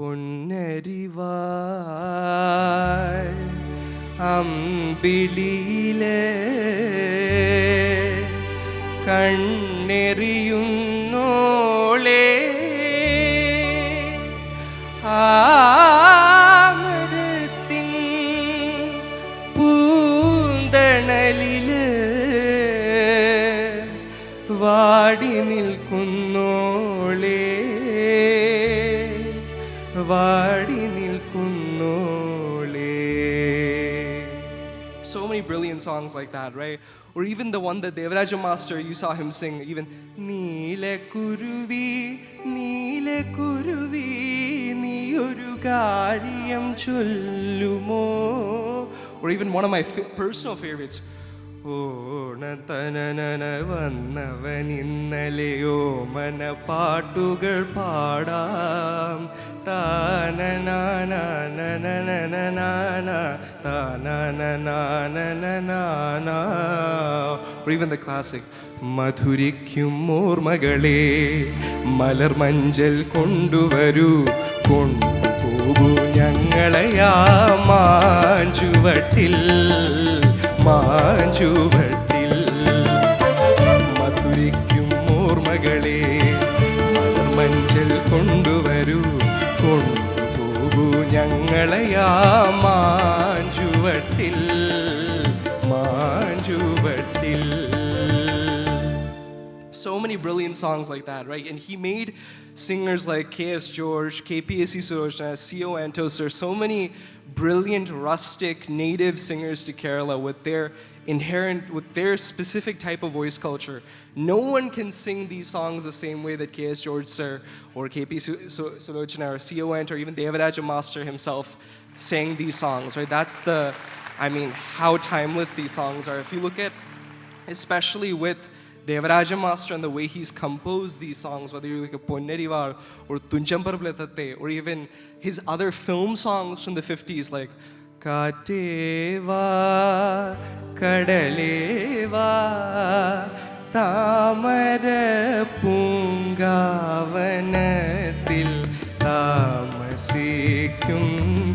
പൊന്നരിവാൾ അമ്പിളിയിലെ കണ്ണെറിയുന്നോളേ. ആമരത്തിൻ പൂന്തണലിൽ വാടി നിൽക്കുന്നോളേ. വാടി നിൽക്കുന്നോളേ so many brilliant songs like that, right? Or even the one that Devaraja Master, you saw him sing, even Neele Kuruvi, Neele Kuruvi, നീ ഒരു കാര്യം ചൊല്ലുമോ or even one of my fa- personal favorites ഓണത്തനന വന്നവൻ ഇന്നലെയോ മന പാട്ടുകൾ പാടാം താനനാനനനനനനാന, താനനനാനനനാന. Or even the classic മധുരിക്കും ഓർമ്മകളെ മലർമഞ്ചൽ കൊണ്ടുവരൂ കൊണ്ടുപോകൂ ഞങ്ങളെയാ മാഞ്ചുവട്ടിൽ മാഞ്ചുവട്ടിൽ. മധുരിക്കും ഓർമ്മകളെ മലർമഞ്ചൽ കൊണ്ടുവരൂ കൊണ്ടുപോകൂ ഞങ്ങളെയാ മാഞ്ചുവട്ടിൽ മാഞ്ചുവട്ടിൽ so many brilliant songs like that, right? And he made singers like K.S. George, KPSC Surochana, C.O. Antos, or so many brilliant, rustic, native singers to Kerala with their inherent, with their specific type of voice culture. No one can sing these songs the same way that K.S. George sir, or K.P. Su- Su- Sulochana, or C.O. Ant, or even Devaraja Master himself sang these songs, right? That's the, I mean, how timeless these songs are. If you look at, especially with Devaraja Master and the way he's composed these songs, whether you look at Ponnerivar or Tunchamparaplatate, or even his other film songs from the 50s, like Kateva കടലേവാ താമര പൂങ്കാവനത്തിൽ താമസിക്കും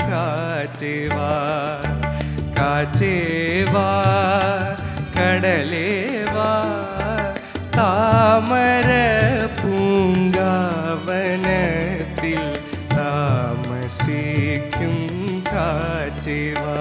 കാറ്റേവാ കാറ്റേവാ കടലേവാ താമര പൂങ്കാവനത്തിൽ താമസിക്കും காற்றேவா